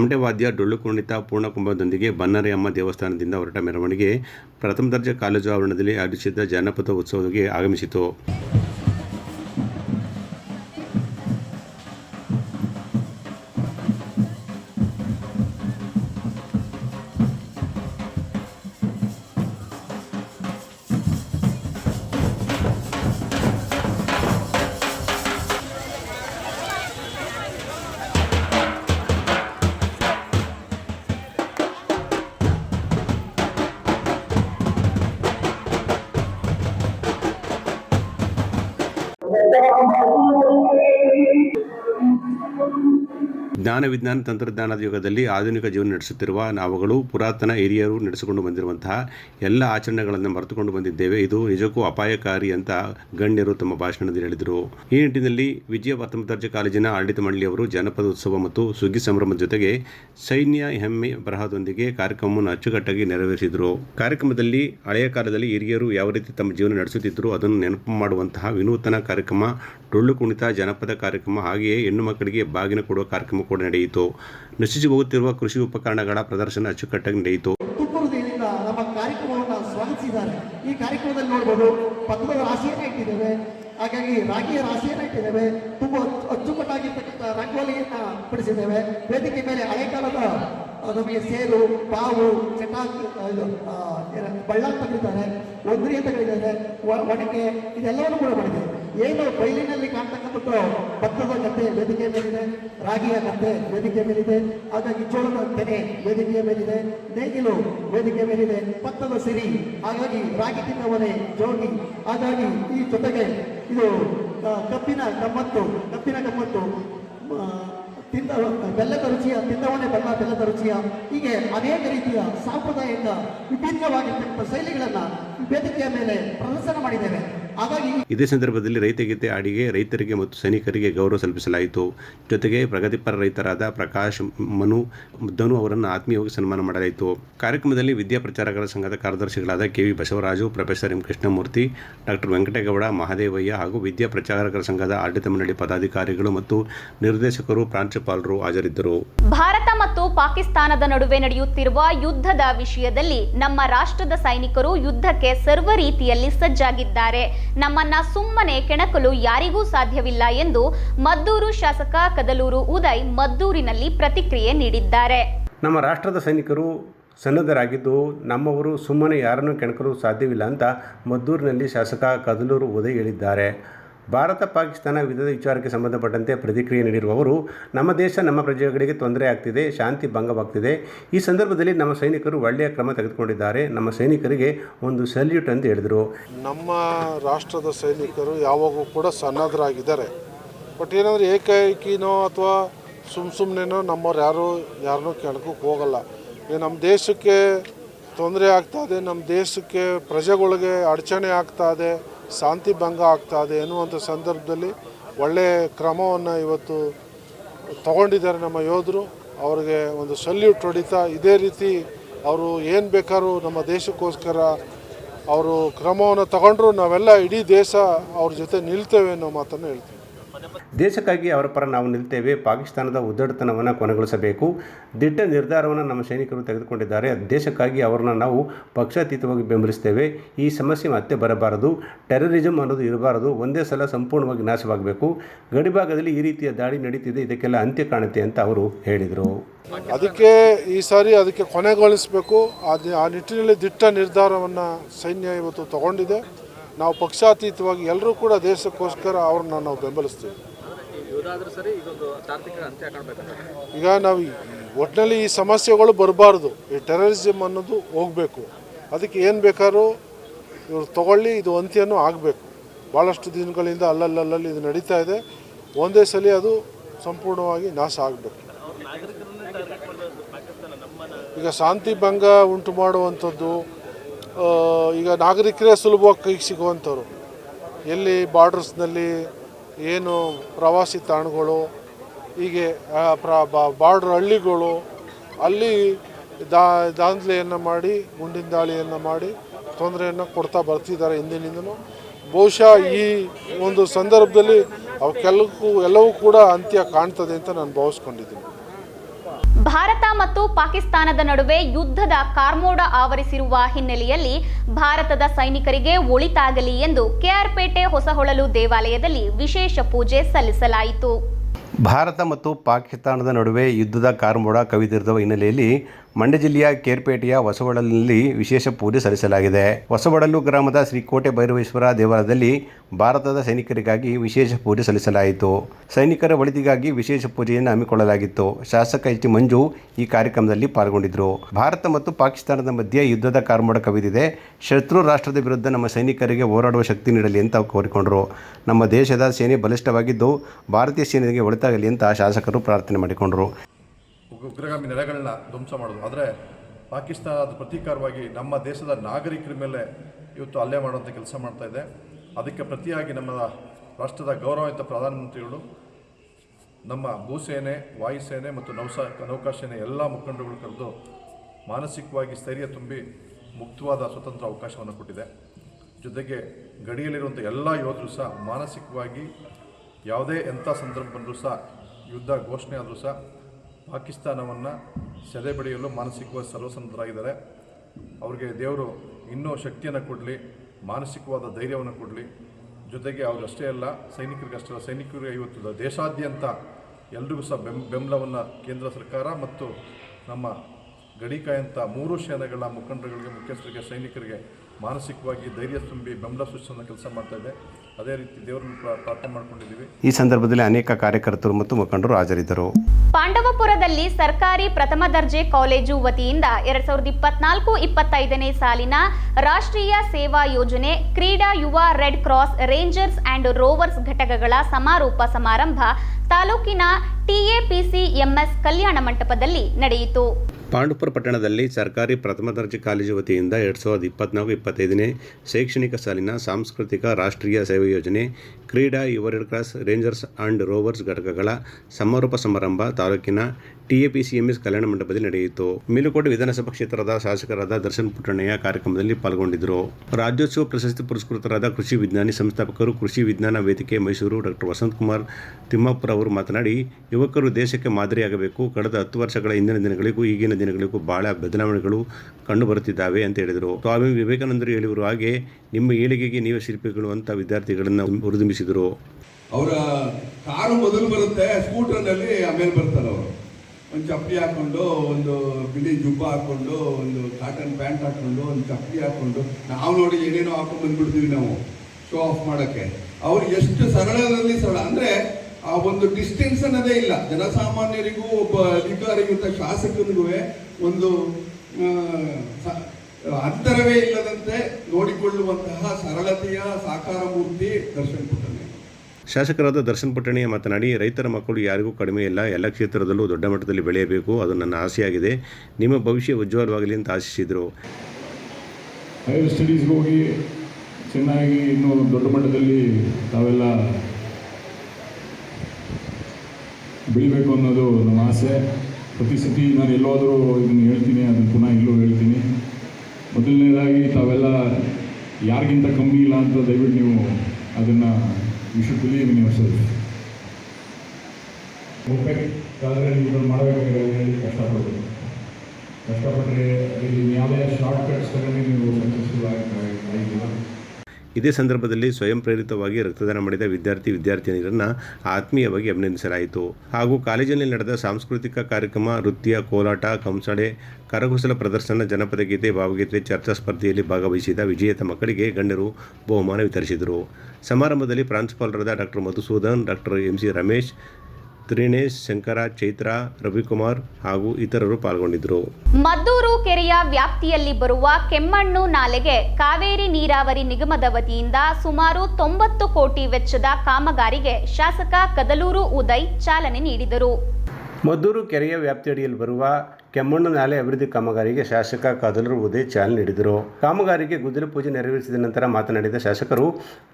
ತಮಟೆ ವಾದ್ಯ ಡೊಳ್ಳು ಕುಣಿತ ಪೂರ್ಣಕುಂಭದೊಂದಿಗೆ ಬನ್ನರಿ ಅಮ್ಮ ದೇವಸ್ಥಾನದಿಂದ ಹೊರಟ ಮೆರವಣಿಗೆ ಪ್ರಥಮ ದರ್ಜೆ ಕಾಲೇಜು ಆವರಣದಲ್ಲಿ ಆಯೋಜಿಸಿದ್ದ ಜಾನಪದ ಉತ್ಸವಕ್ಕೆ ಆಗಮಿಸಿತು. ಜ್ಞಾನ ವಿಜ್ಞಾನ ತಂತ್ರಜ್ಞಾನದ ಯುಗದಲ್ಲಿ ಆಧುನಿಕ ಜೀವನ ನಡೆಸುತ್ತಿರುವ ನಾವುಗಳು ಪುರಾತನ ಹಿರಿಯರು ನಡೆಸಿಕೊಂಡು ಬಂದಿರುವಂತಹ ಎಲ್ಲ ಆಚರಣೆಗಳನ್ನು ಮರೆತುಕೊಂಡು ಬಂದಿದ್ದೇವೆ. ಇದು ನಿಜಕ್ಕೂ ಅಪಾಯಕಾರಿ ಅಂತ ಗಣ್ಯರು ತಮ್ಮ ಭಾಷಣದಲ್ಲಿ ಹೇಳಿದರು. ಈ ನಿಟ್ಟಿನಲ್ಲಿ ವಿಜಯ ಪ್ರಥಮ ದರ್ಜೆ ಕಾಲೇಜಿನ ಆಡಳಿತ ಮಂಡಳಿಯವರು ಜನಪದ ಉತ್ಸವ ಮತ್ತು ಸುಗ್ಗಿ ಸಂಭ್ರಮದ ಜೊತೆಗೆ ಸೈನ್ಯ ಹೆಮ್ಮೆ ಬರಹದೊಂದಿಗೆ ಕಾರ್ಯಕ್ರಮವನ್ನು ಅಚ್ಚುಕಟ್ಟಾಗಿ ನೆರವೇರಿಸಿದರು. ಕಾರ್ಯಕ್ರಮದಲ್ಲಿ ಹಳೆಯ ಕಾಲದಲ್ಲಿ ಹಿರಿಯರು ಯಾವ ರೀತಿ ತಮ್ಮ ಜೀವನ ನಡೆಸುತ್ತಿದ್ದರು ಅದನ್ನು ನೆನಪು ಮಾಡುವಂತಹ ವಿನೂತನ ಕಾರ್ಯಕ್ರಮ, ಡೊಳ್ಳು ಕುಣಿತ ಜನಪದ ಕಾರ್ಯಕ್ರಮ, ಹಾಗೆಯೇ ಹೆಣ್ಣು ಮಕ್ಕಳಿಗೆ ಬಾಗಿನ ಕೊಡುವ ಕಾರ್ಯಕ್ರಮ ಕೂಡ ನಡೆಯಿತು. ನಶಿಸಿ ಹೋಗುತ್ತಿರುವ ಕೃಷಿ ಉಪಕರಣಗಳ ಪ್ರದರ್ಶನ ಅಚ್ಚುಕಟ್ಟಾಗಿ ನಡೆಯಿತು. ನಮ್ಮ ಕಾರ್ಯಕ್ರಮವನ್ನು ಸ್ವಾಗತಿಸಿದ್ದಾರೆ. ಈ ಕಾರ್ಯಕ್ರಮದಲ್ಲಿ ನೋಡಬಹುದು ಪತ್ರದ ರಾಶಿಯನ್ನು ಇಟ್ಟಿದ್ದೇವೆ. ಹಾಗಾಗಿ ರಾಗಿಯ ರಾಶಿಯನ್ನು ಇಟ್ಟಿದ್ದೇವೆ. ತುಂಬ ಅಚ್ಚುಕಟ್ಟಾಗಿರ್ತಕ್ಕಂಥ ರಂಗೋಲಿಯನ್ನ ಬಿಡಿಸಿದ್ದೇವೆ. ವೇದಿಕೆ ಮೇಲೆ ಹಳೆ ಕಾಲದ ನಮಗೆ ಸೇರು ಬಾವು ಚಟಾಕ್ ಬಳ್ಳ ಅಂತ ಒಂದ್ರಿ ಅಂತ ಕರೀತಾರೆ. ಒಣಕೆ, ಇದೆಲ್ಲವನ್ನು ಕೂಡ ಮಾಡಿದ್ದೇವೆ. ಏನು ಬೈಲಿನಲ್ಲಿ ಕಾಣ್ತಕ್ಕಂಥದ್ದು ಭತ್ತದ ಗದ್ದೆ ವೇದಿಕೆ ಮೇಲಿದೆ, ರಾಗಿಯ ಗದ್ದೆ ವೇದಿಕೆ ಮೇಲಿದೆ, ಹಾಗಾಗಿ ಜೋಳದ ತೆನೆ ವೇದಿಕೆಯ ಮೇಲಿದೆ, ನೇಗಿಲು ವೇದಿಕೆ ಮೇಲಿದೆ, ಭತ್ತದ ಸಿರಿ, ಹಾಗಾಗಿ ರಾಗಿ ತಿನ್ನವನೇ ಜೋಗಿ, ಹಾಗಾಗಿ ಈ ಜೊತೆಗೆ ಇದು ಕಬ್ಬಿನ ಗಮ್ಮತ್ತು ಕಬ್ಬಿನ ಗಮ್ಮತ್ತು ತಿಂದ, ಬೆಲ್ಲದ ರುಚಿಯ, ತಿಂದವನೇ ಬೆಲ್ಲ, ಬೆಲ್ಲದ ರುಚಿಯ, ಹೀಗೆ ಅನೇಕ ರೀತಿಯ ಸಾಂಪ್ರದಾಯಿಕ ವಿಭಿನ್ನವಾಗಿರ್ತಕ್ಕಂಥ ಶೈಲಿಗಳನ್ನು ವೇದಿಕೆಯ ಮೇಲೆ ಪ್ರದರ್ಶನ ಮಾಡಿದ್ದೇವೆ. ಇದೇ ಸಂದರ್ಭದಲ್ಲಿ ರೈತ ಗೀತೆ ಆಡಿಗೆ ರೈತರಿಗೆ ಮತ್ತು ಸೈನಿಕರಿಗೆ ಗೌರವ ಸಲ್ಲಿಸಲಾಯಿತು. ಜೊತೆಗೆ ಪ್ರಗತಿಪರ ರೈತರಾದ ಪ್ರಕಾಶ್, ಮನು, ಧನು ಅವರನ್ನು ಆತ್ಮೀಯವಾಗಿ ಸನ್ಮಾನ ಮಾಡಲಾಯಿತು. ಕಾರ್ಯಕ್ರಮದಲ್ಲಿ ವಿದ್ಯಾ ಪ್ರಚಾರಕರ ಸಂಘದ ಕಾರ್ಯದರ್ಶಿಗಳಾದ K V Basavaraju, professor M Krishnamurthy, doctor Venkategowda, Mahadevaiah ಹಾಗೂ ವಿದ್ಯಾ ಪ್ರಚಾರಕರ ಸಂಘದ ಆಡಳಿತ ಮಂಡಳಿ ಪದಾಧಿಕಾರಿಗಳು ಮತ್ತು ನಿರ್ದೇಶಕರು ಪ್ರಾಂಶುಪಾಲರು ಹಾಜರಿದ್ದರು. ಭಾರತ ಮತ್ತು ಪಾಕಿಸ್ತಾನದ ನಡುವೆ ನಡೆಯುತ್ತಿರುವ ಯುದ್ಧದ ವಿಷಯದಲ್ಲಿ ನಮ್ಮ ರಾಷ್ಟ್ರದ ಸೈನಿಕರು ಯುದ್ಧಕ್ಕೆ ಸರ್ವ ರೀತಿಯಲ್ಲಿ ಸಜ್ಜಾಗಿದ್ದಾರೆ. ನಮ್ಮನ್ನ ಸುಮ್ಮನೆ ಕೆಣಕಲು ಯಾರಿಗೂ ಸಾಧ್ಯವಿಲ್ಲ ಎಂದು ಮದ್ದೂರು ಶಾಸಕ ಕದಲೂರು ಉದಯ್ ಮದ್ದೂರಿನಲ್ಲಿ ಪ್ರತಿಕ್ರಿಯೆ ನೀಡಿದ್ದಾರೆ. ನಮ್ಮ ರಾಷ್ಟ್ರದ ಸೈನಿಕರು ಸನ್ನದ್ಧರಾಗಿದ್ದು ನಮ್ಮವರು ಸುಮ್ಮನೆ ಯಾರನ್ನು ಕೆಣಕಲು ಸಾಧ್ಯವಿಲ್ಲ ಅಂತ ಮದ್ದೂರಿನಲ್ಲಿ ಶಾಸಕ ಕದಲೂರು ಉದಯ್ ಹೇಳಿದ್ದಾರೆ. ಭಾರತ ಪಾಕಿಸ್ತಾನ ವಿಧದ ವಿಚಾರಕ್ಕೆ ಸಂಬಂಧಪಟ್ಟಂತೆ ಪ್ರತಿಕ್ರಿಯೆ ನೀಡಿರುವವರು, ನಮ್ಮ ದೇಶ, ನಮ್ಮ ಪ್ರಜೆಗಳಿಗೆ ತೊಂದರೆ ಆಗ್ತಿದೆ, ಶಾಂತಿ ಭಂಗವಾಗ್ತಿದೆ. ಈ ಸಂದರ್ಭದಲ್ಲಿ ನಮ್ಮ ಸೈನಿಕರು ಒಳ್ಳೆಯ ಕ್ರಮ ತೆಗೆದುಕೊಂಡಿದ್ದಾರೆ. ನಮ್ಮ ಸೈನಿಕರಿಗೆ ಒಂದು ಸಲ್ಯೂಟ್ ಅಂತ ಹೇಳಿದರು. ನಮ್ಮ ರಾಷ್ಟ್ರದ ಸೈನಿಕರು ಯಾವಾಗೂ ಕೂಡ ಸನ್ನದ್ಧರಾಗಿದ್ದಾರೆ ಬಟ್ ಏನಂದರೆ ಏಕೈಕಿನೋ ಅಥವಾ ಸುಮ್ಮ ಸುಮ್ಮನೆನೋ ನಮ್ಮವ್ರು ಯಾರು, ಯಾರನ್ನೂ ಕೆಣಕಕ್ಕೆ ಹೋಗಲ್ಲ. ಈಗ ನಮ್ಮ ದೇಶಕ್ಕೆ ತೊಂದರೆ ಆಗ್ತಾ ಇದೆ, ನಮ್ಮ ದೇಶಕ್ಕೆ ಪ್ರಜೆಗಳಿಗೆ ಅಡಚಣೆ ಆಗ್ತಾ ಇದೆ. ಶಾಂತಿ ಭಂಗ ಆಗ್ತಾ ಇದೆ ಎನ್ನುವಂಥ ಸಂದರ್ಭದಲ್ಲಿ ಒಳ್ಳೆಯ ಕ್ರಮವನ್ನು ಇವತ್ತು ತಗೊಂಡಿದ್ದಾರೆ ನಮ್ಮ ಯೋಧರು. ಅವರಿಗೆ ಒಂದು ಸಲ್ಯೂಟ್ ಹೊಡಿತಾ ಇದೇ ರೀತಿ ಅವರು ಏನು ಬೇಕಾದ್ರೂ ನಮ್ಮ ದೇಶಕ್ಕೋಸ್ಕರ ಅವರು ಕ್ರಮವನ್ನು ತಗೊಂಡ್ರು ನಾವೆಲ್ಲ ಇಡೀ ದೇಶ ಅವ್ರ ಜೊತೆ ನಿಲ್ತೇವೆ ಅನ್ನೋ ಮಾತನ್ನು ಹೇಳ್ತೀವಿ ದೇಶಕ್ಕಾಗಿ ಅವರ ಪರ ನಾವು ನಿಲ್ತೇವೆ. ಪಾಕಿಸ್ತಾನದ ಉದ್ದಡತನವನ್ನು ಕೊನೆಗೊಳಿಸಬೇಕು. ದಿಟ್ಟ ನಿರ್ಧಾರವನ್ನು ನಮ್ಮ ಸೈನಿಕರು ತೆಗೆದುಕೊಂಡಿದ್ದಾರೆ. ದೇಶಕ್ಕಾಗಿ ಅವರನ್ನು ನಾವು ಪಕ್ಷಾತೀತವಾಗಿ ಬೆಂಬಲಿಸ್ತೇವೆ. ಈ ಸಮಸ್ಯೆ ಮತ್ತೆ ಬರಬಾರದು. ಟೆರರಿಸಮ್ ಅನ್ನೋದು ಇರಬಾರದು. ಒಂದೇ ಸಲ ಸಂಪೂರ್ಣವಾಗಿ ನಾಶವಾಗಬೇಕು. ಗಡಿಭಾಗದಲ್ಲಿ ಈ ರೀತಿಯ ದಾಳಿ ನಡೀತಿದೆ. ಇದಕ್ಕೆಲ್ಲ ಅಂತ್ಯ ಕಾಣುತ್ತೆ ಅಂತ ಅವರು ಹೇಳಿದರು. ಅದಕ್ಕೆ ಈ ಸಾರಿ ಅದಕ್ಕೆ ಕೊನೆಗೊಳಿಸಬೇಕು. ಆ ನಿಟ್ಟಿನಲ್ಲಿ ದಿಟ್ಟ ನಿರ್ಧಾರವನ್ನು ಸೈನ್ಯ ಇವತ್ತು ತಗೊಂಡಿದೆ. ನಾವು ಪಕ್ಷಾತೀತವಾಗಿ ಎಲ್ಲರೂ ಕೂಡ ದೇಶಕ್ಕೋಸ್ಕರ ಅವ್ರನ್ನ ನಾವು ಬೆಂಬಲಿಸ್ತೀವಿ. ಈಗ ನಾವು ಈ- ಒಟ್ಟಿನಲ್ಲಿ ಈ ಸಮಸ್ಯೆಗಳು ಬರಬಾರ್ದು. ಈ ಟೆರರಿಸಮ್ ಅನ್ನೋದು ಹೋಗಬೇಕು. ಅದಕ್ಕೆ ಏನು ಬೇಕಾದ್ರೂ ಇವ್ರು ತಗೊಳ್ಳಿ ಇದು ಅಂತ್ಯನೂ ಆಗಬೇಕು. ಭಾಳಷ್ಟು ದಿನಗಳಿಂದ ಅಲ್ಲಲ್ಲಲ್ಲಿ ಇದು ನಡೀತಾ ಇದೆ. ಒಂದೇ ಸಲ ಅದು ಸಂಪೂರ್ಣವಾಗಿ ನಾಶ ಆಗಬೇಕು. ಈಗ ಶಾಂತಿ ಭಂಗ ಉಂಟು ಮಾಡುವಂಥದ್ದು ಈಗ ನಾಗರಿಕರೇ ಸುಲಭವಾಗಿ ಸಿಗುವಂಥವ್ರು. ಎಲ್ಲಿ ಬಾರ್ಡರ್ಸ್ನಲ್ಲಿ ಏನು ಪ್ರವಾಸಿ ತಾಣಗಳು, ಹೀಗೆ ಪ್ರ ಬಾರ್ಡ್ರ್ ಹಳ್ಳಿಗಳು, ಅಲ್ಲಿ ದಾ ದಾಂಧಲೆಯನ್ನು ಮಾಡಿ, ಗುಂಡಿನ ದಾಳಿಯನ್ನು ಮಾಡಿ ತೊಂದರೆಯನ್ನು ಕೊಡ್ತಾ ಬರ್ತಿದ್ದಾರೆ ಹಿಂದಿನಿಂದಲೂ ಬಹುಶಃ ಈ ಒಂದು ಸಂದರ್ಭದಲ್ಲಿ ಅವಕ್ಕೆಲ್ಲಕ್ಕೂ, ಎಲ್ಲವೂ ಕೂಡ ಅಂತ್ಯ ಕಾಣ್ತದೆ ಅಂತ ನಾನು ಭಾವಿಸ್ಕೊಂಡಿದ್ದೀನಿ. ಭಾರತ ಮತ್ತು ಪಾಕಿಸ್ತಾನದ ನಡುವೆ ಯುದ್ಧದ ಕಾರ್ಮೋಡ ಆವರಿಸಿರುವ ಹಿನ್ನೆಲೆಯಲ್ಲಿ ಭಾರತದ ಸೈನಿಕರಿಗೆ ಒಳಿತಾಗಲಿ ಎಂದು ಕೆಆರ್ಪೇಟೆ ಹೊಸಹೊಳಲು ದೇವಾಲಯದಲ್ಲಿ ವಿಶೇಷ ಪೂಜೆ ಸಲ್ಲಿಸಲಾಯಿತು. ಭಾರತ ಮತ್ತು ಪಾಕಿಸ್ತಾನದ ನಡುವೆ ಯುದ್ಧದ ಕಾರ್ಮೋಡ ಕವಿದಿರುವ ಹಿನ್ನೆಲೆಯಲ್ಲಿ ಮಂಡ್ಯ ಜಿಲ್ಲೆಯ ಕೇರ್ಪೇಟೆಯ ಹೊಸಬಡಲಿನಲ್ಲಿ ವಿಶೇಷ ಪೂಜೆ ಸಲ್ಲಿಸಲಾಗಿದೆ. ಹೊಸವಡಲು ಗ್ರಾಮದ ಶ್ರೀಕೋಟೆ ಭೈರವೇಶ್ವರ ದೇವಾಲಯದಲ್ಲಿ ಭಾರತದ ಸೈನಿಕರಿಗಾಗಿ ವಿಶೇಷ ಪೂಜೆ ಸಲ್ಲಿಸಲಾಯಿತು. ಸೈನಿಕರ ಒಳಿತಿಗಾಗಿ ವಿಶೇಷ ಪೂಜೆಯನ್ನು ಹಮ್ಮಿಕೊಳ್ಳಲಾಗಿತ್ತು. ಶಾಸಕ ಎಚ್. ಮಂಜು ಈ ಕಾರ್ಯಕ್ರಮದಲ್ಲಿ ಪಾಲ್ಗೊಂಡಿದ್ದರು. ಭಾರತ ಮತ್ತು ಪಾಕಿಸ್ತಾನದ ಮಧ್ಯೆ ಯುದ್ಧದ ಕಾರ್ಮೋಡ ಕವಿದಿದೆ. ಶತ್ರು ರಾಷ್ಟ್ರದ ವಿರುದ್ಧ ನಮ್ಮ ಸೈನಿಕರಿಗೆ ಹೋರಾಡುವ ಶಕ್ತಿ ನೀಡಲಿ ಅಂತ ಕೋರಿಕೊಂಡರು. ನಮ್ಮ ದೇಶದ ಸೇನೆ ಬಲಿಷ್ಠವಾಗಿದ್ದು, ಭಾರತೀಯ ಸೇನೆಗೆ ಒಳಿತಾಗಲಿ ಅಂತ ಶಾಸಕರು ಪ್ರಾರ್ಥನೆ ಮಾಡಿಕೊಂಡರು. ಉಗ್ರಗಾಮಿ ನೆಲೆಗಳನ್ನ ಧ್ವಂಸ ಮಾಡೋದು. ಆದರೆ ಪಾಕಿಸ್ತಾನ ಅದು ಪ್ರತೀಕಾರವಾಗಿ ನಮ್ಮ ದೇಶದ ನಾಗರಿಕರ ಮೇಲೆ ಇವತ್ತು ಹಲ್ಲೆ ಮಾಡುವಂಥ ಕೆಲಸ ಮಾಡ್ತಾ ಇದೆ. ಅದಕ್ಕೆ ಪ್ರತಿಯಾಗಿ ನಮ್ಮ ರಾಷ್ಟ್ರದ ಗೌರವಯುತ ಪ್ರಧಾನಮಂತ್ರಿಗಳು, ನಮ್ಮ ಭೂಸೇನೆ, ವಾಯುಸೇನೆ ಮತ್ತು ನೌಸಾ ನೌಕಾಸೇನೆ ಎಲ್ಲ ಮುಖಂಡರುಗಳು ಕರೆದು ಮಾನಸಿಕವಾಗಿ ಸ್ಥೈರ್ಯ ತುಂಬಿ ಮುಕ್ತವಾದ ಸ್ವತಂತ್ರ ಅವಕಾಶವನ್ನು ಕೊಟ್ಟಿದೆ. ಜೊತೆಗೆ ಗಡಿಯಲ್ಲಿರುವಂಥ ಎಲ್ಲ ಯೋಧರು ಸಹ ಮಾನಸಿಕವಾಗಿ ಯಾವುದೇ ಎಂಥ ಸಂದರ್ಭ ಬಂದರೂ ಸಹ ಯುದ್ಧ ಘೋಷಣೆ ಆದರೂ ಸಹ ಪಾಕಿಸ್ತಾನವನ್ನು ಸೆದೆ ಬಡಿಯಲು ಮಾನಸಿಕವಾಗಿ ಸರ್ವಸನ್ನದ್ಧರಾಗಿದ್ದಾರೆ. ಅವ್ರಿಗೆ ದೇವರು ಇನ್ನೂ ಶಕ್ತಿಯನ್ನು ಕೊಡಲಿ, ಮಾನಸಿಕವಾದ ಧೈರ್ಯವನ್ನು ಕೊಡಲಿ. ಜೊತೆಗೆ ಅವ್ರಷ್ಟೇ ಅಲ್ಲ, ಸೈನಿಕರಿಗಷ್ಟೇ ಅಲ್ಲ, ಸೈನಿಕರಿಗೆ ಇವತ್ತು ದೇಶಾದ್ಯಂತ ಎಲ್ರಿಗೂ ಸಹ ಬೆಂ, ಬೆಂಬಲವನ್ನು ಕೇಂದ್ರ ಸರ್ಕಾರ ಮತ್ತು ನಮ್ಮ ಗಡಿ ಮೂರು ಸೇನೆಗಳ ಮುಖಂಡರುಗಳಿಗೆ, ಮುಖ್ಯಸ್ಥರಿಗೆ, ಸೈನಿಕರಿಗೆ ಮಾನಸಿಕವಾಗಿ ಧೈರ್ಯ ತುಂಬಿ ಬೆಂಬಲ ಸೂಚಿಸೋ ಕೆಲಸ ಮಾಡ್ತಾ ಇದೆ. ಅದೇ ರೀತಿ ದೇವರನ್ನು ಪ್ರಾ- ಪ್ರಾರ್ಥನೆ ಮಾಡ್ಕೊಂಡಿದ್ದೀವಿ. ಈ ಸಂದರ್ಭದಲ್ಲಿ ಅನೇಕ ಕಾರ್ಯಕರ್ತರು ಮತ್ತು ಮುಖಂಡರು ಹಾಜರಿದ್ದರು. ಪಾಂಡವಪುರದಲ್ಲಿ ಸರ್ಕಾರಿ ಪ್ರಥಮ ದರ್ಜೆ ಕಾಲೇಜು ವತಿಯಿಂದ ಎರಡ್ ಸಾವಿರದ ಇಪ್ಪತ್ನಾಲ್ಕು ಇಪ್ಪತ್ತೈದನೇ ಸಾಲಿನ ರಾಷ್ಟ್ರೀಯ ಸೇವಾ ಯೋಜನೆ ಕ್ರೀಡಾ ಯುವ red cross rangers and rovers ಘಟಕಗಳ ಸಮಾರೋಪ ಸಮಾರಂಭ ತಾಲೂಕಿನ ಟಿಎಪಿಸಿ ಎಂಎಸ್ ಕಲ್ಯಾಣ ಮಂಟಪದಲ್ಲಿ ನಡೆಯಿತು. ಪಾಂಡುಪುರ ಪಟ್ಟಣದಲ್ಲಿ ಸರ್ಕಾರಿ ಪ್ರಥಮ ದರ್ಜೆ ಕಾಲೇಜು ವತಿಯಿಂದ ಎರಡು ಸಾವಿರದ ಇಪ್ಪತ್ನಾಲ್ಕು ಇಪ್ಪತ್ತೈದನೇ ಶೈಕ್ಷಣಿಕ ಸಾಲಿನ ಸಾಂಸ್ಕೃತಿಕ ರಾಷ್ಟ್ರೀಯ ಸೇವೆ ಯೋಜನೆ ಕ್ರೀಡಾ ಯುವ red cross rangers and rovers ಘಟಕಗಳ ಸಮಾರೋಪ ಸಮಾರಂಭ ತಾಲೂಕಿನ ಟಿಎಪಿಸಿಎಂಎಸ್ ಕಲ್ಯಾಣ ಮಂಟಪದಲ್ಲಿ ನಡೆಯಿತು. ಮೇಲುಕೋಟೆ ವಿಧಾನಸಭಾ ಕ್ಷೇತ್ರದ ಶಾಸಕರಾದ ದರ್ಶನ್ ಪುಟ್ಟಣ್ಣಯ್ಯ ಕಾರ್ಯಕ್ರಮದಲ್ಲಿ ಪಾಲ್ಗೊಂಡಿದ್ದರು. ರಾಜ್ಯೋತ್ಸವ ಪ್ರಶಸ್ತಿ ಪುರಸ್ಕೃತರಾದ ಕೃಷಿ ವಿಜ್ಞಾನಿ ಸಂಸ್ಥಾಪಕರು, ಕೃಷಿ ವಿಜ್ಞಾನ ವೇದಿಕೆ ಮೈಸೂರು ಡಾಕ್ಟರ್ ವಸಂತಕುಮಾರ್ ತಿಮ್ಮಾಪುರ ಅವರು ಮಾತನಾಡಿ, ಯುವಕರು ದೇಶಕ್ಕೆ ಮಾದರಿಯಾಗಬೇಕು. ಕಳೆದ ಹತ್ತು ವರ್ಷಗಳ ಹಿಂದಿನ ದಿನಗಳಿಗೂ ಈಗಿನ ದಿನಗಳಿಗೂ ಬಹಳ ಬದಲಾವಣೆಗಳು ಕಂಡುಬರುತ್ತಿದ್ದಾವೆ ಅಂತ ಹೇಳಿದರು. ಸ್ವಾಮಿ ವಿವೇಕಾನಂದರು ಹೇಳಿರುವ ಹಾಗೆ, ನಿಮ್ಮ ಏಳಿಗೆಗೆ ನೀವೇ ಶಿಲ್ಪಿಗಳು ಅಂತ ವಿದ್ಯಾರ್ಥಿಗಳನ್ನು ಹುರಿದುಂಬಿಸಿದರು. ಅವರ ಕಾರು ಮೊದಲು ಬರುತ್ತೆ, ಸ್ಕೂಟರ್ನಲ್ಲಿ ಆಮೇಲೆ ಬರ್ತಾರೆ ಅವರು. ಒಂದು ಚಪ್ಪಲಿ ಹಾಕೊಂಡು, ಒಂದು ಬಿಳಿ ಜುಬ್ಬ ಹಾಕೊಂಡು, ಒಂದು ಕಾಟನ್ ಪ್ಯಾಂಟ್ ಹಾಕೊಂಡು, ಒಂದು ಚಪ್ಪಲಿ ಹಾಕೊಂಡು, ನಾವು ನೋಡಿ ಏನೇನೋ ಹಾಕೊಂಡು ಬಂದ್ಬಿಡ್ತೀವಿ ನಾವು ಶೋ ಆಫ್ ಮಾಡೋಕ್ಕೆ. ಅವ್ರು ಎಷ್ಟು ಸರಳದಲ್ಲಿ ಸರಳ, ಅಂದರೆ ಆ ಒಂದು ಡಿಸ್ಟೆನ್ಸ್ ಅನ್ನೋದೇ ಇಲ್ಲ. ಜನಸಾಮಾನ್ಯರಿಗೂ, ಒಬ್ಬ ಅಧಿಕಾರಿಗಿಂತ ಶಾಸಕನಿಗೂ, ಒಂದು ಅಂತರವೇ ಇಲ್ಲದಂತೆ ನೋಡಿಕೊಳ್ಳುವಂತಹ ಸರಳತೆಯ ಸಾಕಾರ ಮೂರ್ತಿ ದರ್ಶನ್ ಪುಟ್ಟನೆ. ಶಾಸಕರಾದ ದರ್ಶನ್ ಪಟ್ಟಣಿಯ ಮಾತನಾಡಿ, ರೈತರ ಮಕ್ಕಳು ಯಾರಿಗೂ ಕಡಿಮೆ ಇಲ್ಲ, ಎಲ್ಲ ಕ್ಷೇತ್ರದಲ್ಲೂ ದೊಡ್ಡ ಮಟ್ಟದಲ್ಲಿ ಬೆಳೆಯಬೇಕು, ಅದು ನನ್ನ ಆಸೆಯಾಗಿದೆ. ನಿಮ್ಮ ಭವಿಷ್ಯ ಉಜ್ವಲವಾಗಲಿ ಅಂತ ಆಶಿಸಿದರು. ಹೈಯರ್ ಸ್ಟಡೀಸ್ಗೆ ಹೋಗಿ ಚೆನ್ನಾಗಿ ಇನ್ನೂ ದೊಡ್ಡ ಮಟ್ಟದಲ್ಲಿ ತಾವೆಲ್ಲ ಬೆಳಿಬೇಕು ಅನ್ನೋದು ನಮ್ಮ ಆಸೆ. ಪ್ರತಿ ಸತಿ ನಾನು ಎಲ್ಲೋದರೂ ಇದನ್ನು ಹೇಳ್ತೀನಿ, ಅದನ್ನು ಪುನಃ ಇಲ್ಲೂ ಹೇಳ್ತೀನಿ. ಮೊದಲನೇದಾಗಿ ತಾವೆಲ್ಲ ಯಾರಿಗಿಂತ ಕಮ್ಮಿ ಇಲ್ಲ ಅಂತ ದಯವಿಟ್ಟು ನೀವು ಅದನ್ನು wish you believe in yourself ಆದರೆ ನೀವು ಮಾಡಬೇಕಾದ್ರೆ ಕಷ್ಟಪಟ್ಟರೆ ಇಲ್ಲಿ ಯಾವುದೇ ಶಾರ್ಟ್ ಕಟ್ಸ್ ತಗೊಂಡು ನೀವು ಸಕ್ಸಸ್ಫುಲ್ ಆಗಿ ಆಗಿಲ್ಲ ಇದೇ ಸಂದರ್ಭದಲ್ಲಿ ಸ್ವಯಂ ಪ್ರೇರಿತವಾಗಿ ರಕ್ತದಾನ ಮಾಡಿದ ವಿದ್ಯಾರ್ಥಿ ವಿದ್ಯಾರ್ಥಿನಿಯರನ್ನು ಆತ್ಮೀಯವಾಗಿ ಅಭಿನಂದಿಸಲಾಯಿತು. ಹಾಗೂ ಕಾಲೇಜಿನಲ್ಲಿ ನಡೆದ ಸಾಂಸ್ಕೃತಿಕ ಕಾರ್ಯಕ್ರಮ, ನೃತ್ಯ, ಕೋಲಾಟ, ಕಂಸಡೆ, ಕರಕುಶಲ ಪ್ರದರ್ಶನ, ಜನಪದ ಗೀತೆ, ಭಾವಗೀತೆ, ಚರ್ಚಾ ಸ್ಪರ್ಧೆಯಲ್ಲಿ ಭಾಗವಹಿಸಿದ ವಿಜೇತ ಮಕ್ಕಳಿಗೆ ಗಣ್ಯರು ಬಹುಮಾನ ವಿತರಿಸಿದರು. ಸಮಾರಂಭದಲ್ಲಿ ಪ್ರಾಂಶುಪಾಲರಾದ doctor Madhusudan, doctor M C Ramesh Trinesh Shankara Chaitra Ravikumar ಹಾಗೂ ಇತರರು ಪಾಲ್ಗೊಂಡಿದ್ದರು. ಮದ್ದೂರು ಕೆರೆಯ ವ್ಯಾಪ್ತಿಯಲ್ಲಿ ಬರುವ ಕೆಮ್ಮಣ್ಣು ನಾಲೆಗೆ ಕಾವೇರಿ ನೀರಾವರಿ ನಿಗಮದ ವತಿಯಿಂದ ಸುಮಾರು ತೊಂಬತ್ತು ಕೋಟಿ ವೆಚ್ಚದ ಕಾಮಗಾರಿಗೆ ಶಾಸಕ ಕದಲೂರು ಉದಯ್ ಚಾಲನೆ ನೀಡಿದರು. ಮದ್ದೂರು ಕೆರೆಯ ವ್ಯಾಪ್ತಿಯಡಿಯಲ್ಲಿ ಬರುವ ಕೆಮ್ಮಣ್ಣು ನಾಲೆ ಅಭಿವೃದ್ಧಿ ಕಾಮಗಾರಿಗೆ ಶಾಸಕ ಕದಲೂರು ಉದಯ್ ಚಾಲನೆ ನೀಡಿದರು. ಕಾಮಗಾರಿಗೆ ಗುದ್ದಲು ಪೂಜೆ ನೆರವೇರಿಸಿದ ನಂತರ ಮಾತನಾಡಿದ ಶಾಸಕರು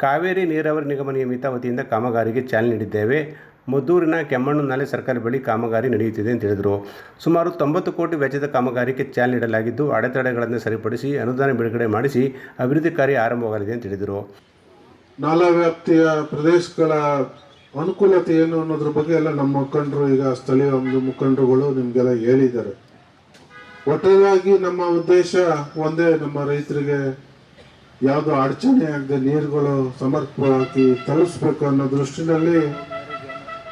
ಕಾವೇರಿ ನೀರಾವರಿ ನಿಗಮ ನಿಯಮಿತ ವತಿಯಿಂದ ಕಾಮಗಾರಿಗೆ ಚಾಲನೆ ನೀಡಿದ್ದೇವೆ. ಮದ್ದೂರಿನ ಕೆಮ್ಮಣ್ಣು ನಾಲೆ ಸರ್ಕಾರಿ ಬಳಿ ಕಾಮಗಾರಿ ನಡೆಯುತ್ತಿದೆ ಅಂತ ಹೇಳಿದರು. ಸುಮಾರು ತೊಂಬತ್ತು ಕೋಟಿ ವೆಚ್ಚದ ಕಾಮಗಾರಿಗೆ ಚಾಲನೆ ನೀಡಲಾಗಿದ್ದು, ಅಡೆತಡೆಗಳನ್ನು ಸರಿಪಡಿಸಿ, ಅನುದಾನ ಬಿಡುಗಡೆ ಮಾಡಿಸಿ ಅಭಿವೃದ್ಧಿ ಕಾರ್ಯ ಆರಂಭವಾಗಲಿದೆ ಅಂತ ಹೇಳಿದರು. ನಾಲಾ ವ್ಯಾಪ್ತಿಯ ಪ್ರದೇಶಗಳ ಅನುಕೂಲತೆ ಏನು ಅನ್ನೋದ್ರ ಬಗ್ಗೆ ಎಲ್ಲ ನಮ್ಮ ಮುಖಂಡರು, ಈಗ ಸ್ಥಳೀಯ ಒಂದು ಮುಖಂಡರುಗಳು ನಿಮಗೆಲ್ಲ ಹೇಳಿದ್ದಾರೆ. ಒಟ್ಟಾರೆಯಾಗಿ ನಮ್ಮ ಉದ್ದೇಶ ಒಂದೇ, ನಮ್ಮ ರೈತರಿಗೆ ಯಾವುದು ಅಡಚಣೆ ಆಗದೆ ನೀರುಗಳು ಸಮರ್ಪಕವಾಗಿ ತಲುಪಿಸ್ಬೇಕು ಅನ್ನೋ ದೃಷ್ಟಿನಲ್ಲಿ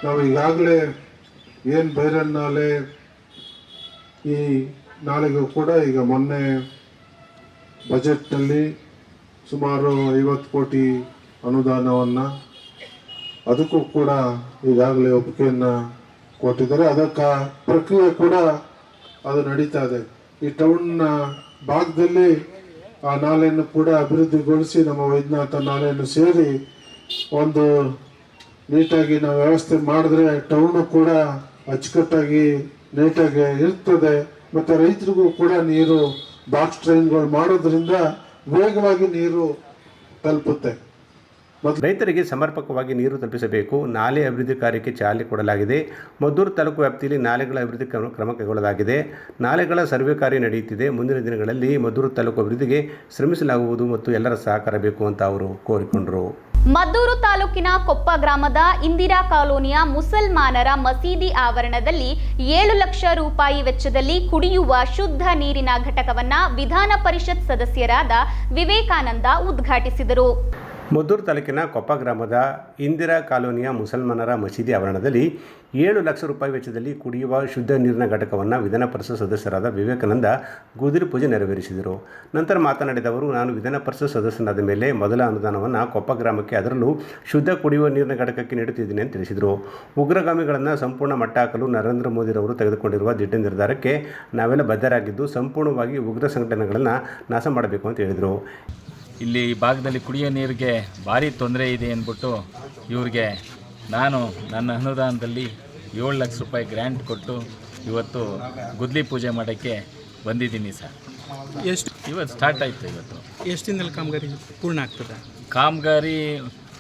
ನಾವು ಈಗಾಗಲೇ ಏನು ಬೈರನ್ ನಾಲೆ ಈ ನಾಳೆಗೂ ಕೂಡ ಈಗ ಮೊನ್ನೆ ಬಜೆಟ್ನಲ್ಲಿ ಸುಮಾರು ಐವತ್ತು ಕೋಟಿ ಅನುದಾನವನ್ನು ಅದಕ್ಕೂ ಕೂಡ ಈಗಾಗಲೇ ಒಪ್ಪಿಗೆಯನ್ನು ಕೊಟ್ಟಿದ್ದಾರೆ. ಅದಕ್ಕೆ ಪ್ರಕ್ರಿಯೆ ಕೂಡ ಅದು ನಡೀತಾ ಇದೆ. ಈ ಟೌನ್ನ ಭಾಗದಲ್ಲಿ ಆ ನಾಲೆಯನ್ನು ಕೂಡ ಅಭಿವೃದ್ಧಿಗೊಳಿಸಿ ನಮ್ಮ ವೈದ್ಯನಾಥ ನಾಲೆಯನ್ನು ಸೇರಿ ಒಂದು ನೀಟಾಗಿ ನಾವು ವ್ಯವಸ್ಥೆ ಮಾಡಿದ್ರೆ ಟೌನು ಕೂಡ ಅಚ್ಚುಕಟ್ಟಾಗಿ ನೀಟಾಗಿ ಇರ್ತದೆ. ಮತ್ತು ರೈತರಿಗೂ ಕೂಡ ನೀರು ಬಾಕ್ಸ್ ಟ್ರೈನ್ಗಳು ಮಾಡೋದ್ರಿಂದ ವೇಗವಾಗಿ ನೀರು ತಲುಪುತ್ತೆ. ರೈತರಿಗೆ ಸಮರ್ಪಕವಾಗಿ ನೀರು ತಲುಪಿಸಬೇಕು. ನಾಲೆ ಅಭಿವೃದ್ಧಿ ಕಾರ್ಯಕ್ಕೆ ಚಾಲನೆ ಕೊಡಲಾಗಿದೆ. ಮದ್ದೂರು ತಾಲೂಕು ವ್ಯಾಪ್ತಿಯಲ್ಲಿ ನಾಲೆಗಳ ಅಭಿವೃದ್ಧಿ ಕ್ರಮ ಕೈಗೊಳ್ಳಲಾಗಿದೆ. ನಾಲೆಗಳ ಸರ್ವೆ ಕಾರ್ಯ ನಡೆಯುತ್ತಿದೆ. ಮುಂದಿನ ದಿನಗಳಲ್ಲಿ ಮದ್ದೂರು ತಾಲೂಕು ಅಭಿವೃದ್ಧಿಗೆ ಶ್ರಮಿಸಲಾಗುವುದು ಮತ್ತು ಎಲ್ಲರ ಸಹಕಾರ ಬೇಕು ಅಂತ ಅವರು ಕೋರಿಕೊಂಡರು. ಮದ್ದೂರು ತಾಲೂಕಿನ ಕೊಪ್ಪ ಗ್ರಾಮದ ಇಂದಿರಾ ಕಾಲೋನಿಯ ಮುಸಲ್ಮಾನರ ಮಸೀದಿ ಆವರಣದಲ್ಲಿ ಏಳು ಲಕ್ಷ ರೂಪಾಯಿ ವೆಚ್ಚದಲ್ಲಿ ಕುಡಿಯುವ ಶುದ್ಧ ನೀರಿನ ಘಟಕವನ್ನ ವಿಧಾನ ಪರಿಷತ್ ಸದಸ್ಯರಾದ ವಿವೇಕಾನಂದ ಉದ್ಘಾಟಿಸಿದರು. ಮದ್ದೂರು ತಾಲೂಕಿನ ಕೊಪ್ಪ ಗ್ರಾಮದ ಇಂದಿರಾ ಕಾಲೋನಿಯ ಮುಸಲ್ಮಾನರ ಮಸೀದಿ ಆವರಣದಲ್ಲಿ ಏಳು ಲಕ್ಷ ರೂಪಾಯಿ ವೆಚ್ಚದಲ್ಲಿ ಕುಡಿಯುವ ಶುದ್ಧ ನೀರಿನ ಘಟಕವನ್ನು ವಿಧಾನ ಪರಿಷತ್ ಸದಸ್ಯರಾದ ವಿವೇಕಾನಂದ ಗುದಿರಿ ಪೂಜೆ ನೆರವೇರಿಸಿದರು. ನಂತರ ಮಾತನಾಡಿದ ಅವರು, ನಾನು ವಿಧಾನ ಪರಿಷತ್ ಸದಸ್ಯನಾದ ಮೇಲೆ ಮೊದಲ ಅನುದಾನವನ್ನು ಕೊಪ್ಪ ಗ್ರಾಮಕ್ಕೆ ಅದರಲ್ಲೂ ಶುದ್ಧ ಕುಡಿಯುವ ನೀರಿನ ಘಟಕಕ್ಕೆ ನೀಡುತ್ತಿದ್ದೀನಿ ಅಂತ ತಿಳಿಸಿದರು. ಉಗ್ರಗಾಮಿಗಳನ್ನು ಸಂಪೂರ್ಣ ಮಟ್ಟ ಹಾಕಲು ನರೇಂದ್ರ ಮೋದಿರವರು ತೆಗೆದುಕೊಂಡಿರುವ ದಿಟ್ಟ ನಿರ್ಧಾರಕ್ಕೆ ನಾವೆಲ್ಲ ಬದ್ಧರಾಗಿದ್ದು, ಸಂಪೂರ್ಣವಾಗಿ ಉಗ್ರ ಸಂಘಟನೆಗಳನ್ನು ನಾಶ ಮಾಡಬೇಕು ಅಂತ ಹೇಳಿದರು. ಇಲ್ಲಿ ಈ ಭಾಗದಲ್ಲಿ ಕುಡಿಯೋ ನೀರಿಗೆ ಭಾರಿ ತೊಂದರೆ ಇದೆ ಅಂದ್ಬಿಟ್ಟು ಇವ್ರಿಗೆ ನಾನು ನನ್ನ ಅನುದಾನದಲ್ಲಿ ಏಳು ಲಕ್ಷ ರೂಪಾಯಿ ಗ್ರ್ಯಾಂಟ್ ಕೊಟ್ಟು ಇವತ್ತು ಗುದ್ಲಿ ಪೂಜೆ ಮಾಡೋಕ್ಕೆ ಬಂದಿದ್ದೀನಿ ಸರ್. ಎಷ್ಟು? ಇವತ್ತು ಸ್ಟಾರ್ಟ್ ಆಯಿತು ಇವತ್ತು. ಎಷ್ಟು ದಿನದಲ್ಲಿ ಕಾಮಗಾರಿ ಪೂರ್ಣ ಆಗ್ತದೆ? ಕಾಮಗಾರಿ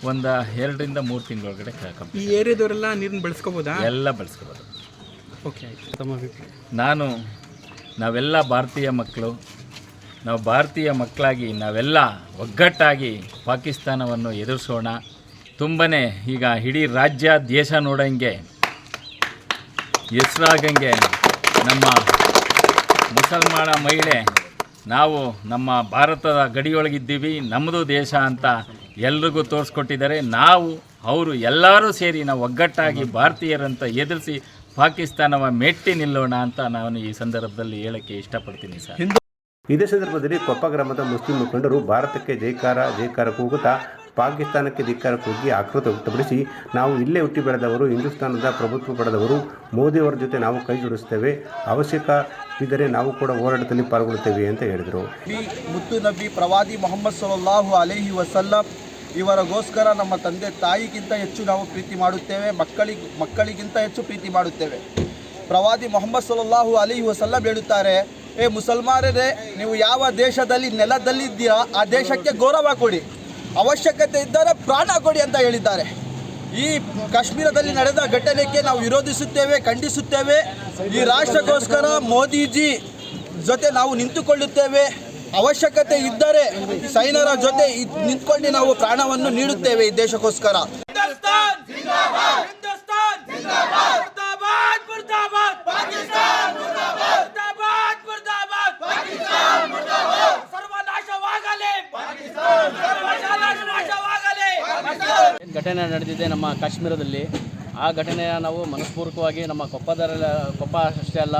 ಒಂದು ಎರಡರಿಂದ ಮೂರು ತಿಂಗಳೊಳಗಡೆ ಈ ಏರಿಯಾದವರೆಲ್ಲ ನೀರನ್ನ ಬಳಸ್ಕೋಬೋದಾ? ಎಲ್ಲ ಬಳಸ್ಕೋಬೋದು. ಓಕೆ ಆಯಿತು. ತಮ್ಮ ಅಭಿಪ್ರಾಯ. ನಾನು ನಾವೆಲ್ಲ ಭಾರತೀಯ ಮಕ್ಕಳು ನಾವು ಭಾರತೀಯ ಮಕ್ಕಳಾಗಿ, ನಾವೆಲ್ಲ ಒಗ್ಗಟ್ಟಾಗಿ ಪಾಕಿಸ್ತಾನವನ್ನು ಎದುರಿಸೋಣ. ತುಂಬಾ ಈಗ ಇಡೀ ರಾಜ್ಯ ದೇಶ ನೋಡೋಂಗೆ ಹೆಸರಾಗಂಗೆ ನಮ್ಮ ಮುಸಲ್ಮಾನ ಮಹಿಳೆ, ನಾವು ನಮ್ಮ ಭಾರತದ ಗಡಿಯೊಳಗಿದ್ದೀವಿ, ನಮ್ಮದು ದೇಶ ಅಂತ ಎಲ್ರಿಗೂ ತೋರಿಸ್ಕೊಟ್ಟಿದ್ದಾರೆ. ನಾವು, ಅವರು ಎಲ್ಲರೂ ಸೇರಿ ನಾವು ಒಗ್ಗಟ್ಟಾಗಿ ಭಾರತೀಯರಂತ ಎದುರಿಸಿ ಪಾಕಿಸ್ತಾನವ ಮೆಟ್ಟಿ ನಿಲ್ಲೋಣ ಅಂತ ನಾನು ಈ ಸಂದರ್ಭದಲ್ಲಿ ಹೇಳೋಕ್ಕೆ ಇಷ್ಟಪಡ್ತೀನಿ ಸರ್. ಇದೇ ಸಂದರ್ಭದಲ್ಲಿ ಕೊಪ್ಪ ಗ್ರಾಮದ ಮುಸ್ಲಿಂ ಮುಖಂಡರು ಭಾರತಕ್ಕೆ ಜೈಕಾರ ಜೈಕಾರ ಕೂಗುತ್ತಾ ಪಾಕಿಸ್ತಾನಕ್ಕೆ ಧಿಕ್ಕಾರ ಕೂಗಿ ಆಕ್ರೋಶ ವ್ಯಕ್ತಪಡಿಸಿ, ನಾವು ಇಲ್ಲೇ ಹುಟ್ಟಿ ಬೆಳೆದವರು, ಹಿಂದೂಸ್ತಾನದ ಪ್ರಭುತ್ವ ಪಡೆದವರು, ಮೋದಿಯವರ ಜೊತೆ ನಾವು ಕೈ ಜೋಡಿಸುತ್ತೇವೆ. ಅವಶ್ಯಕ ಇದ್ದರೆ ನಾವು ಕೂಡ ಹೋರಾಟದಲ್ಲಿ ಪಾಲ್ಗೊಳ್ಳುತ್ತೇವೆ ಅಂತ ಹೇಳಿದರು. ಮುತ್ತು ನಬಿ ಪ್ರವಾದಿ ಮೊಹಮ್ಮದ್ ಸಲ್ಲಾಹು ಅಲೇಹಿ ವಸಲ್ಲಂ ಇವರಗೋಸ್ಕರ ನಮ್ಮ ತಂದೆ ತಾಯಿಗಿಂತ ಹೆಚ್ಚು ನಾವು ಪ್ರೀತಿ ಮಾಡುತ್ತೇವೆ, ಮಕ್ಕಳಿಗೆ, ಮಕ್ಕಳಿಗಿಂತ ಹೆಚ್ಚು ಪ್ರೀತಿ ಮಾಡುತ್ತೇವೆ. ಪ್ರವಾದಿ ಮೊಹಮ್ಮದ್ ಸಲ್ಲಾಹು ಅಲೈಹಿ ವಸಲ್ಲಂ ಹೇಳುತ್ತಾರೆ ಏ, ಮುಸಲ್ಮಾನರೇ, ನೀವು ಯಾವ ದೇಶದಲ್ಲಿ ನೆಲದಲ್ಲಿದ್ದೀರಾ, ಆ ದೇಶಕ್ಕೆ ಗೌರವ ಕೊಡಿ. ಅವಶ್ಯಕತೆ ಇದ್ದರೆ ಪ್ರಾಣ ಕೊಡಿ ಅಂತ ಹೇಳಿದ್ದಾರೆ. ಈ ಕಾಶ್ಮೀರದಲ್ಲಿ ನಡೆದ ಘಟನೆಗೆ ನಾವು ವಿರೋಧಿಸುತ್ತೇವೆ, ಖಂಡಿಸುತ್ತೇವೆ. ಈ ರಾಷ್ಟ್ರಕ್ಕೋಸ್ಕರ ಮೋದಿಜಿ ಜೊತೆ ನಾವು ನಿಂತುಕೊಳ್ಳುತ್ತೇವೆ. ಅವಶ್ಯಕತೆ ಇದ್ದರೆ ಸೈನ್ಯರ ಜೊತೆ ನಿಂತ್ಕೊಂಡು ನಾವು ಪ್ರಾಣವನ್ನು ನೀಡುತ್ತೇವೆ ಈ ದೇಶಕ್ಕೋಸ್ಕರ. ಏನ್ ಘಟನೆ ನಡೆದಿದೆ ನಮ್ಮ ಕಾಶ್ಮೀರದಲ್ಲಿ? ಆ ಘಟನೆಯ ನಾವು ಮನಸ್ಪೂರ್ವಕವಾಗಿ ನಮ್ಮ ಕೊಪ್ಪದರ ಕೊಪ್ಪ ಅಷ್ಟೇ ಅಲ್ಲ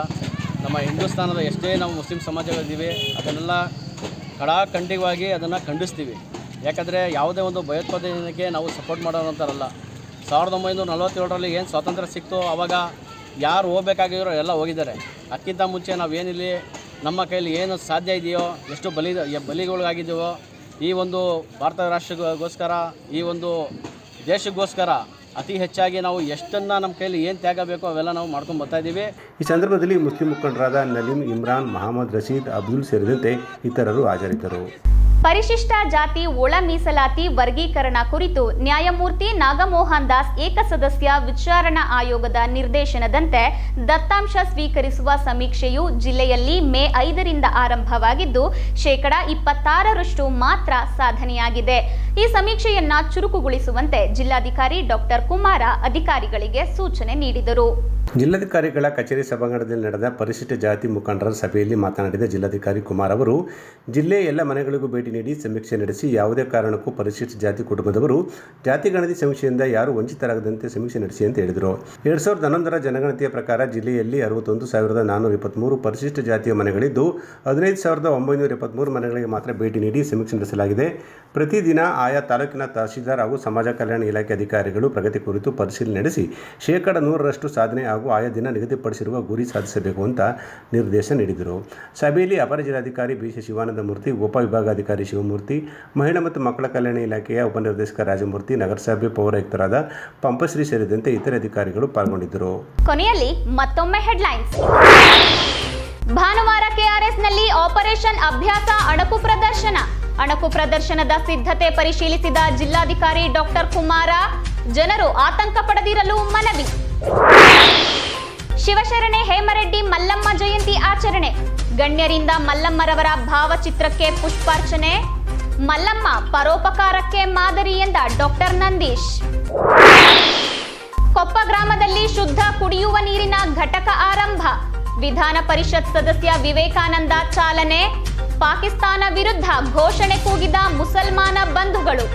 ನಮ್ಮ ಹಿಂದೂಸ್ತಾನದ ಎಷ್ಟೇ ನಾವು ಮುಸ್ಲಿಂ ಸಮಾಜಗಳಿದ್ದೀವಿ ಅದನ್ನೆಲ್ಲ ಕಡಾಖಂಡಿತವಾಗಿ ಅದನ್ನು ಖಂಡಿಸ್ತೀವಿ. ಯಾಕಂದರೆ ಯಾವುದೇ ಒಂದು ಭಯೋತ್ಪಾದನೆಗೆ ನಾವು ಸಪೋರ್ಟ್ ಮಾಡೋರಂತಾರಲ್ಲ ಸಾವಿರದ ಒಂಬೈನೂರ ನಲವತ್ತೇಳರಲ್ಲಿ ಏನು ಸ್ವಾತಂತ್ರ್ಯ ಸಿಕ್ತು ಆವಾಗ ಯಾರು ಹೋಗ್ಬೇಕಾಗಿರೋ ಎಲ್ಲ ಹೋಗಿದ್ದಾರೆ. ಅದಕ್ಕಿಂತ ಮುಂಚೆ ನಾವೇನಿಲ್ಲಿ ನಮ್ಮ ಕೈಯಲ್ಲಿ ಏನು ಸಾಧ್ಯ ಇದೆಯೋ, ಎಷ್ಟು ಬಲಿ, ಬಲಿಗಳಿಗಾಗಿದ್ದೀವೋ, ಈ ಒಂದು ಭಾರತ ರಾಷ್ಟ್ರಗೋಸ್ಕರ ಈ ಒಂದು ದೇಶಕ್ಕೋಸ್ಕರ ಅತಿ ಹೆಚ್ಚಾಗಿ ನಾವು ಎಷ್ಟನ್ನು ನಮ್ಮ ಕೈಯಲ್ಲಿ ಏನು ತ್ಯಾಗ ಬೇಕೋ ಅವೆಲ್ಲ ನಾವು ಮಾಡ್ಕೊಂಡು ಬರ್ತಾ ಇದ್ದೀವಿ ಈ ಸಂದರ್ಭದಲ್ಲಿ ಮುಸ್ಲಿಂ ಮುಖಂಡರಾದ ನಲೀಂ ಇಮ್ರಾನ್, ಮಹಮ್ಮದ್ ರಶೀದ್, ಅಬ್ದುಲ್ ಸೇರಿದಂತೆ ಇತರರು ಹಾಜರಿದ್ದರು. ಪರಿಶಿಷ್ಟ ಜಾತಿ ಒಳ ಮೀಸಲಾತಿ ವರ್ಗೀಕರಣ ಕುರಿತು ನ್ಯಾಯಮೂರ್ತಿ ನಾಗಮೋಹನ್ ದಾಸ್ ಏಕಸದಸ್ಯ ವಿಚಾರಣಾ ಆಯೋಗದ ನಿರ್ದೇಶನದಂತೆ ದತ್ತಾಂಶ ಸ್ವೀಕರಿಸುವ ಸಮೀಕ್ಷೆಯು ಜಿಲ್ಲೆಯಲ್ಲಿ ಮೇ ಐದರಿಂದ ಆರಂಭವಾಗಿದ್ದು, ಶೇಕಡ ಇಪ್ಪತ್ತಾರರಷ್ಟು ಮಾತ್ರ ಸಾಧನೆಯಾಗಿದೆ. ಈ ಸಮೀಕ್ಷೆಯನ್ನ ಚುರುಕುಗೊಳಿಸುವಂತೆ ಜಿಲ್ಲಾಧಿಕಾರಿ ಡಾಕ್ಟರ್ ಕುಮಾರ ಅಧಿಕಾರಿಗಳಿಗೆ ಸೂಚನೆ ನೀಡಿದರು. ಜಿಲ್ಲಾಧಿಕಾರಿಗಳ ಕಚೇರಿ ಸಭಾಂಗಣದಲ್ಲಿ ನಡೆದ ಪರಿಶಿಷ್ಟ ಜಾತಿ ಮುಖಂಡರ ಸಭೆಯಲ್ಲಿ ಮಾತನಾಡಿದ ಜಿಲ್ಲಾಧಿಕಾರಿ ಕುಮಾರ್ ಅವರು, ಜಿಲ್ಲೆಯ ಎಲ್ಲ ಮನೆಗಳಿಗೂ ಭೇಟಿ ನೀಡಿ ಸಮೀಕ್ಷೆ ನಡೆಸಿ ಯಾವುದೇ ಕಾರಣಕ್ಕೂ ಪರಿಶಿಷ್ಟ ಜಾತಿ ಕುಟುಂಬದವರು ಜಾತಿ ಗಣತಿ ಸಮೀಕ್ಷೆಯಿಂದ ಯಾರು ವಂಚಿತರಾಗದಂತೆ ಸಮೀಕ್ಷೆ ನಡೆಸಿ ಅಂತ ಹೇಳಿದರು. ಎರಡ್ ಸಾವಿರದ ಹನ್ನೊಂದರ ಜನಗಣತಿಯ ಪ್ರಕಾರ ಜಿಲ್ಲೆಯಲ್ಲಿ ಅರವತ್ತೊಂದು ಸಾವಿರದ ನಾನ್ನೂರ ಇಪ್ಪತ್ತ್ಮೂರು ಪರಿಶಿಷ್ಟ ಜಾತಿಯ ಮನೆಗಳಿದ್ದು, ಹದಿನೈದು ಸಾವಿರದ ಒಂಬೈನೂರ ಇಪ್ಪತ್ತ್ಮೂರು ಮನೆಗಳಿಗೆ ಮಾತ್ರ ಭೇಟಿ ನೀಡಿ ಸಮೀಕ್ಷೆ ನಡೆಸಲಾಗಿದೆ. ಪ್ರತಿದಿನ ಆಯಾ ತಾಲೂಕಿನ ತಹಶೀಲ್ದಾರ್ ಹಾಗೂ ಸಮಾಜ ಕಲ್ಯಾಣ ಇಲಾಖೆ ಅಧಿಕಾರಿಗಳು ಪ್ರಗತಿ ಕುರಿತು ಪರಿಶೀಲನೆ ನಡೆಸಿ ಶೇಕಡ ನೂರರಷ್ಟು ಸಾಧನೆ ಹಾಗೂ ಆಯಾ ದಿನ ನಿಗದಿಪಡಿಸಿರುವ ಗುರಿ ಸಾಧಿಸಬೇಕು ಅಂತ ನಿರ್ದೇಶ ನೀಡಿದರು. ಸಭೆಯಲ್ಲಿ ಅಪರ ಜಿಲ್ಲಾಧಿಕಾರಿ ಬಿ ಸಿ ಶಿವಾನಂದ ಮೂರ್ತಿ ಉಪವಿಭಾಗಾಧಿಕಾರಿ ಶಿವಮೂರ್ತಿ, ಮಹಿಳಾ ಮತ್ತು ಮಕ್ಕಳ ಕಲ್ಯಾಣ ಇಲಾಖೆಯ ಉಪನಿರ್ದೇಶಕ ರಾಜಮೂರ್ತಿ, ನಗರಸಭೆ ಪೌರಾಯುಕ್ತರಾದ ಪಂಪಶ್ರೀ ಸೇರಿದಂತೆ ಇತರೆ ಅಧಿಕಾರಿಗಳು ಪಾಲ್ಗೊಂಡಿದ್ದರು. ಕೊನೆಯಲ್ಲಿ ಮತ್ತೊಮ್ಮೆ ಹೆಡ್ಲೈನ್ಸ್ ಭಾನುವಾರ ಕೆಆರ್ಎಸ್ನಲ್ಲಿ ಆಪರೇಷನ್ ಅಭ್ಯಾಸ ಅಣಕು ಪ್ರದರ್ಶನ. ಅಣಕು ಪ್ರದರ್ಶನದ ಸಿದ್ಧತೆ ಪರಿಶೀಲಿಸಿದ ಜಿಲ್ಲಾಧಿಕಾರಿ ಡಾಕ್ಟರ್ ಕುಮಾರ, ಜನರು ಆತಂಕ ಪಡೆದಿರಲು ಮನವಿ. ಶಿವಶರಣೆ, ಹೇಮರೆಡ್ಡಿ, ಮಲ್ಲಮ್ಮ ಜಯಂತಿ ಆಚರಣೆ. ಗಣ್ಯರಿಂದ ಮಲ್ಲಮ್ಮರವರ ಭಾವಚಿತ್ರಕ್ಕೆ ಪುಷ್ಪಾರ್ಚನೆ. ಮಲ್ಲಮ್ಮ ಪರೋಪಕಾರಕ್ಕೆ ಮಾದರಿ ಎಂದ ಡಾಕ್ಟರ್ ನಂದೀಶ್. ಕೊಪ್ಪ ಗ್ರಾಮದಲ್ಲಿ ಶುದ್ಧ ಕುಡಿಯುವ ನೀರಿನ ಘಟಕ ಆರಂಭ. ವಿಧಾನ ಪರಿಷತ್ ಸದಸ್ಯ ವಿವೇಕಾನಂದ ಚಾಲನೆ. ಪಾಕಿಸ್ತಾನ ವಿರುದ್ಧ ಘೋಷಣೆ ಕೂಗಿದ ಮುಸಲ್ಮಾನ ಬಂಧುಗಳು.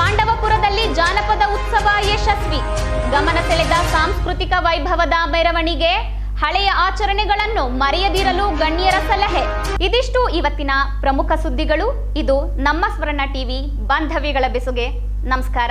ಪಾಂಡವಪುರದಲ್ಲಿ ಜಾನಪದ ಉತ್ಸವ ಯಶಸ್ವಿ. ಗಮನ ಸೆಳೆದ ಸಾಂಸ್ಕೃತಿಕ ವೈಭವದ ಮೆರವಣಿಗೆ, ಹಳೆಯ ಆಚರಣೆಗಳನ್ನು ಮರೆಯದಿರಲು ಗಣ್ಯರ ಸಲಹೆ. ಇದಿಷ್ಟು ಇವತ್ತಿನ ಪ್ರಮುಖ ಸುದ್ದಿಗಳು. ಇದು ನಮ್ಮ ಸ್ವರ್ಣ ಟಿವಿ ಬಾಂಧವ್ಯಗಳ ಬೆಸುಗೆ. ನಮಸ್ಕಾರ.